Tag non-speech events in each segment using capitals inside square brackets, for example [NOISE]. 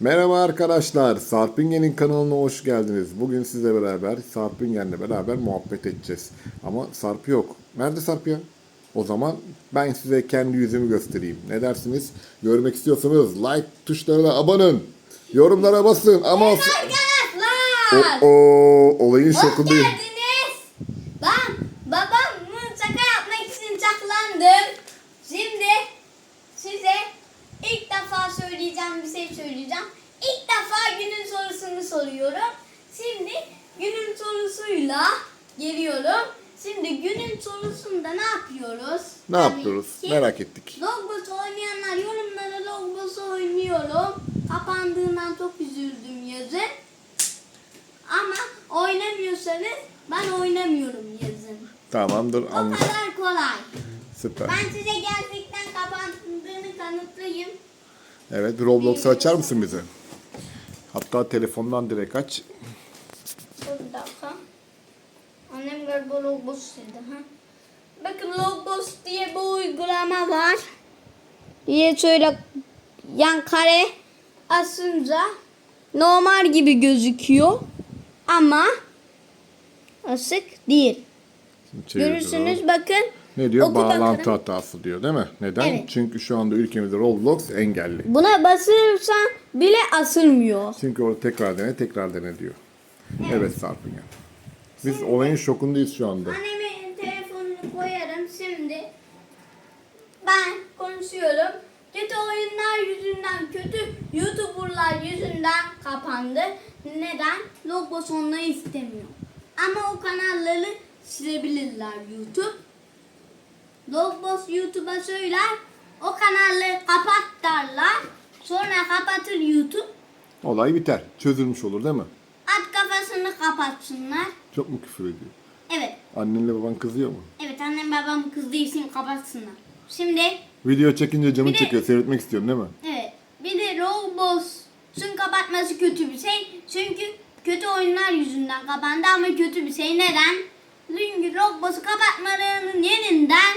Merhaba arkadaşlar, Sarpingen'in kanalına hoş geldiniz. Bugün sizle beraber Sarpingen'le beraber muhabbet edeceğiz. Ama Sarp yok. Nerede Sarp ya? O zaman ben size kendi yüzümü göstereyim. Ne dersiniz? Görmek istiyorsanız like tuşlarına abone olun. Yorumlara basın ama... O, Arkadaşlar. o, olayın Hoş şokundayım. geldiniz. Ben babamın şaka yapmak için saklandım. Şimdi size ilk defa söyleyeceğim bir şey söyleyeceğim. İlk defa günün sorusunu soruyorum. Şimdi günün sorusuyla geliyorum. Şimdi günün sorusunda ne yapıyoruz? Ne Tabii yapıyoruz? ki Merak ettik. Logos oynayanlar yorumlara Logos oynuyorum. Kapandığından çok üzüldüm yazın. Ama oynamıyorsanız ben oynamıyorum yazın. Tamamdır, O anlaş. kadar kolay. Süper. Ben size gerçekten kapandığını kanıtlayayım. Evet, Roblox'u açar mısın bize? Hatta telefondan direkt aç. Dur bir dakika. Annem galiba Logos sildi. Ha? Bakın Logos diye bir uygulama var. Diye şöyle yan kare asınca normal gibi gözüküyor. Ama asık değil. Görürsünüz bakın. Ne diyor? Oku Bağlantı bakalım. hatası diyor değil mi? Neden? Evet. Çünkü şu anda ülkemizde Roblox engelli. Buna basırsan bile asılmıyor. Çünkü orada tekrar dene, tekrar dene diyor. Evet, Sarpın ya. Biz olayın şokundayız şu anda. Annemin telefonunu koyarım şimdi. Ben konuşuyorum. Kötü oyunlar yüzünden, kötü YouTuber'lar yüzünden kapandı. Neden? Logos onları istemiyor. Ama o kanalları silebilirler YouTube. Logos YouTube'a söyler. O kanalları kapat derler. Sonra kapatır YouTube. Olay biter. Çözülmüş olur değil mi? At kafasını kapatsınlar. Çok mu küfür ediyor? Evet. Annenle baban kızıyor mu? Evet annem babam için kapatsınlar. Şimdi Video çekince Bir de- çekiyor. Seyretmek istiyorum değil mi? evet bir de Roblox'un kapatması kötü bir şey. Çünkü kötü oyunlar yüzünden kapandı ama kötü bir şey. Neden? Çünkü Roblox'u kapatmalarının yerinden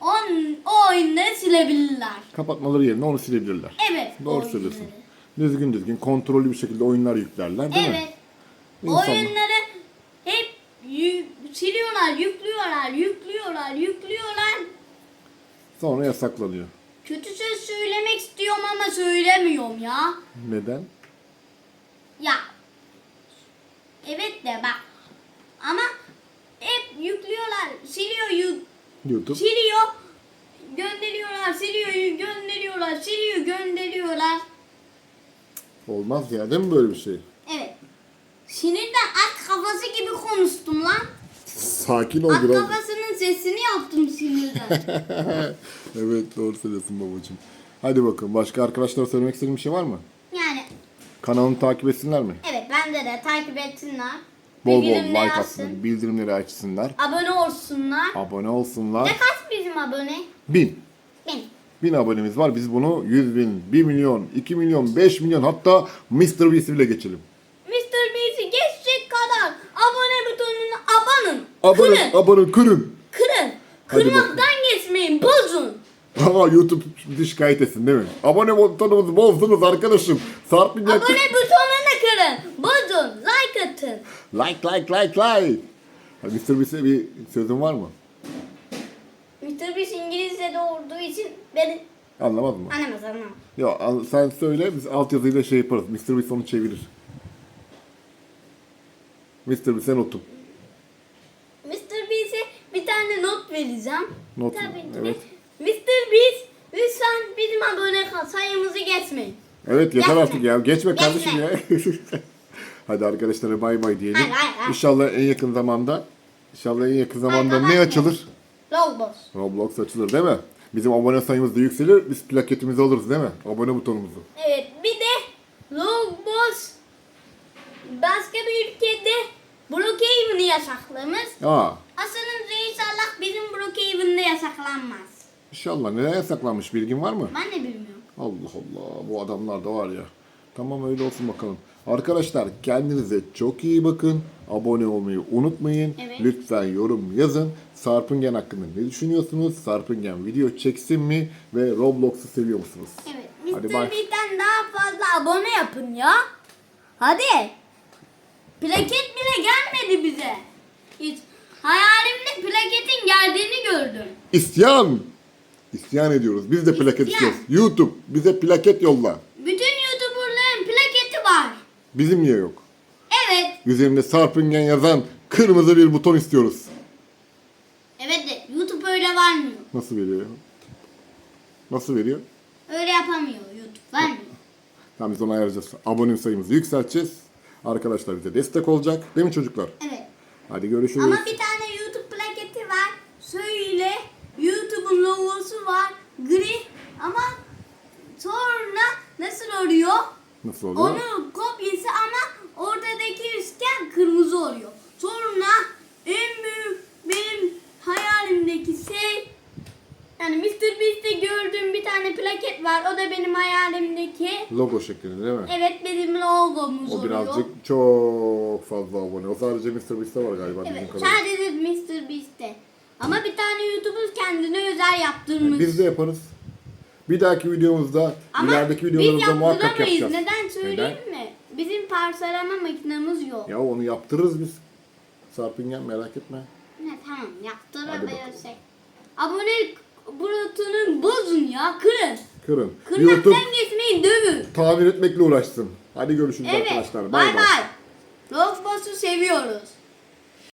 on, o oyunları silebilirler. Kapatmaları yerine onu silebilirler. Evet. Doğru oyunları. söylüyorsun. Düzgün düzgün, kontrollü bir şekilde oyunlar yüklerler değil mi? Evet. İnsanlar. Oyunları hep yü- siliyorlar, yüklüyorlar, yüklüyorlar, yüklüyorlar. Sonra yasaklanıyor. Kötü söz söylemek istiyorum ama söylemiyorum ya. Neden? Ya. Evet de bak. Ama hep yüklüyorlar. Siliyor yük. YouTube. Siliyor. Gönderiyorlar. Siliyor. Gönderiyorlar. Siliyor. Gönderiyorlar. Olmaz ya değil mi böyle bir şey? Evet. Sinirden at kafası gibi konuştum lan. Sakin ol At biraz. kafasının sesini yaptım sinirden. [LAUGHS] evet doğru söylüyorsun babacığım. Hadi bakalım. Başka arkadaşlara söylemek istediğin bir şey var mı? yani Kanalını takip etsinler mi? evet bende de takip etsinler. Bol bol like açsın. atsın, bildirimleri açsınlar. Abone olsunlar. Abone olsunlar. Ne kaç bizim abone? Bin. Benim. Bin abonemiz var. Biz bunu 100 bin, 1 milyon, 2 milyon, 5 milyon hatta Mr. Beast'i bile geçelim. Mr. Beast'i geçecek kadar abone butonuna abanın. Abone, Kırın. abone, kırın. Kırın. Kırmaktan. Ama YouTube bizi şikayet etsin değil mi? Abone butonumuzu bozdunuz arkadaşım. Sarp millet. Abone butonunu kırın. Bozun. Like atın. Like, like, like, like. Mr. Beast'e bir sözün var mı? Mr. Beast İngilizce'de olduğu için beni Anlamaz mı? anlamaz anlamaz. Al- sen söyle biz altyazıyla şey yaparız. Mr. Beast onu çevirir. Mr. Beast sen otur. Mr. Beast'e bir tane not vereceğim. Not mu? Tabii ki. Evet. Mr. Beast lütfen bizim abone kal- sayımızı geçmeyin. Evet yeter Geçme. artık ya. Geçme kardeşim ya. [LAUGHS] Hadi arkadaşlara bay bay diyelim. Hayır, hayır, hayır. İnşallah en yakın zamanda İnşallah en yakın zamanda Hayır, ne hayır. açılır? Roblox. Roblox açılır değil mi? Bizim abone sayımız da yükselir. Biz plaketimizi alırız değil mi? Abone butonumuzu. Evet bir de Roblox başka bir ülkede Brookhaven'ı yasaklamış. Aa, Aslında inşallah bizim Brookhaven'da yasaklanmaz. İnşallah. Neden yasaklanmış bilgin var mı? Ben de bilmiyorum. Allah Allah. Bu adamlar da var ya. Tamam öyle olsun bakalım. Arkadaşlar kendinize çok iyi bakın. Abone olmayı unutmayın. Evet. Lütfen yorum yazın. Sarpingen hakkında ne düşünüyorsunuz? Sarpingen video çeksin mi? Ve Roblox'u seviyor musunuz? Evet. Hadi bay. Beast'ten daha fazla abone yapın ya. Hadi. Plaket bile gelmedi bize. Hiç. Hayalimde plaketin geldiğini gördüm. İsyan! İsyan ediyoruz. Biz de plaket İsyan. istiyoruz. YouTube bize plaket yolla. Bütün YouTuber'ların plaketi var. Bizim niye yok? Evet. Üzerinde Sarpingen yazan kırmızı bir buton istiyoruz. Evet de YouTube öyle vermiyor. Nasıl veriyor? Nasıl veriyor? Öyle yapamıyor YouTube. Vermiyor. [LAUGHS] Tamam biz onu ayarlayacağız. Abone sayımızı yükselteceğiz. Arkadaşlar bize destek olacak. Değil mi çocuklar? Evet. Hadi görüşürüz. Ama bir tane YouTube plaketi var. Şöyle YouTube'un logosu var. Gri ama sonra nasıl oluyor? Nasıl oluyor? Onun kopyası ama oradaki üçgen kırmızı oluyor. Sonra en büyük benim hayalimdeki şey yani Mr. Beast'te gördüğüm bir tane plaket var. O da benim hayalimdeki. Logo şeklinde değil mi? Evet bizim logomuz O oluyor. birazcık çok fazla abone. O sadece Mr. Beast'te var galiba Evet bizim sadece Mr. Beast'te. Ama bir tane YouTuber kendine özel yaptırmış. Biz de yaparız. Bir dahaki videomuzda, Ama ilerideki videolarımızda muhakkak yaptıramayız. yapacağız. Neden söyleyeyim mi? Bizim parçalama makinemiz yok. Ya onu yaptırırız biz. Sarpingen merak etme. Ne tamam yaptırabilirsek. Abone butonunu bozun ya kırın. Kırın. Kırmaktan YouTube geçmeyin dövün. tamir etmekle uğraşsın. Hadi görüşürüz Evet arkadaşlar. bay bay. Roblox'u seviyoruz.